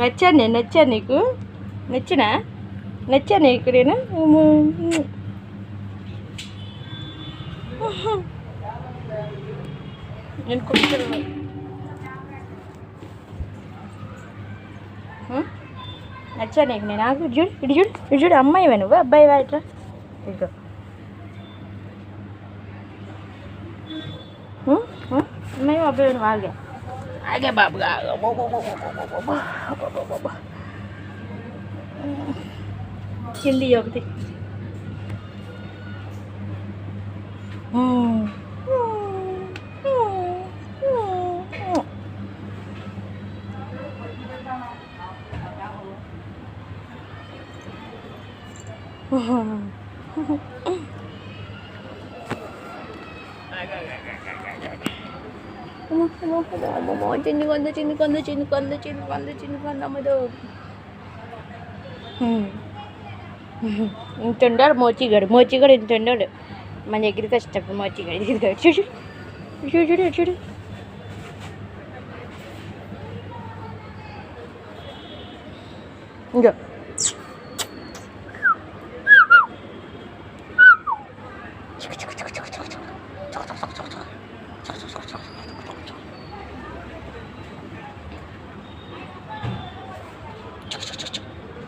నచ్చాను నేను నచ్చాను నీకు? నచ్చినా? నచ్చా నీకు నేను? నేను నచ్చా నీకు నేను? నాకు ఇటు చూడు ఇటు చూడు ఇటు చూడు. అమ్మాయి నువ్వు అబ్బాయి ఇట్లా. ఇదిగో. అమ్మాయి అబ్బాయి నువ్వు cái bà bà ചിന്തിയോക്തി Oh. చిన్ని కొంద చిన్ని కొంద చిన్ని కొంద చిన్ని కొంద చిన్ని కొంద అమ్మదో ఇంతుండాడు మోచిగాడు మోచిగాడు ఇంతుండాడు మన దగ్గరికి వచ్చేటప్పుడు మోచిగాడు ఇదిగో చూడు చూడు చూడు చూడు ఇంకో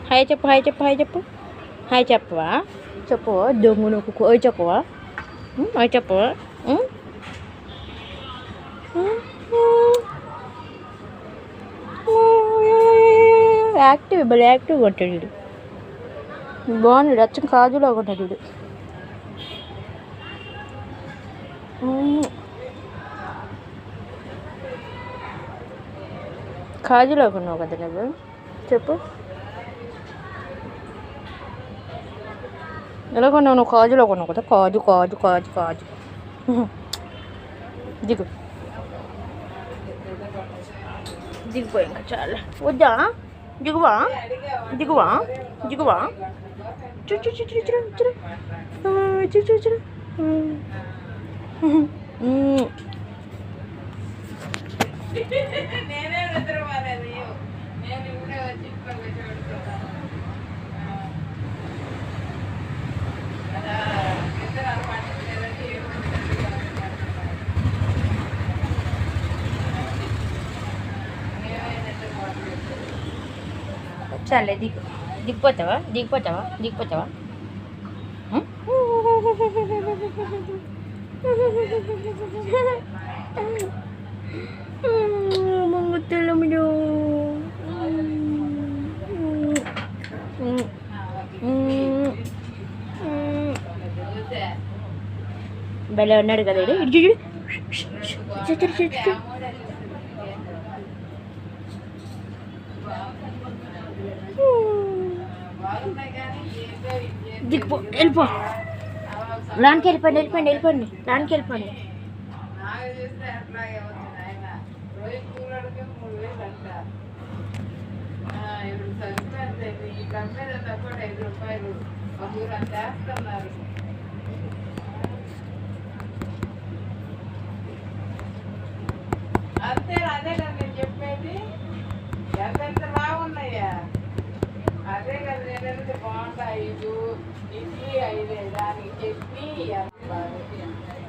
హాయ్ చెప్పు హాయ్ చెప్పు హాయ్ చెప్పు. హాయ్ చెప్పవా? చెప్పు దొంగు నువ్వు ఓయ్ చెప్పవా ఓయ్ చెప్పవా యాక్టివ్ భలే యాక్టివ్గా ఉంటాడు బాగున్నాడు అచ్చం కాజులో ఉన్నాడు కాజులో కాజులాగా ఉన్నావు కదా నువ్వు? చెప్పు. ఎలా కొన్నావు నువ్వు కాజులో కొన్నావు కదా కాజు కాజు కాజు కాజు దిగు దిగిపోయి ఇంకా చాలా వద్దా దిగువా దిగువా దిగువా చూ చూ చూ చూ చూ చూ ఆ, చూ చూ చూ ఉమ్. నేనే నిద్రపోలేదు నేను ఇప్పుడే వచ్చి చాలే దిగు. దిగిపోతావా? దిగిపోతావా? దిగిపోతావా? ఉం? మంగుత్తలముడు భలే ఉన్నాడు కదా వీడు. ఇటు చూడు చూడు, చూడు, చూడు, చూడు. బాగున్నాయి కానీ ఏంటో ఇంకేం దిగిపో వెళ్ళిపో. లాన్కి వెళ్ళిపోండి వెళ్ళిపోండి వెళ్ళిపోండి. లాన్కి వెళ్ళిపోండి. చూస్తే ఆయన రోజు మూడు వేలు అంట ఆ, ఇప్పుడు ఐదు రూపాయలు ఒక వేస్తున్నారు అంతే అదే కదా నేను చెప్పేది? ఎంత బాగున్నాయా? అదే కదా నేను అనేది బాగుంటాయి ఐదు ఇడ్లీ ఐదే దానికి చట్నీ ఎంత బాగా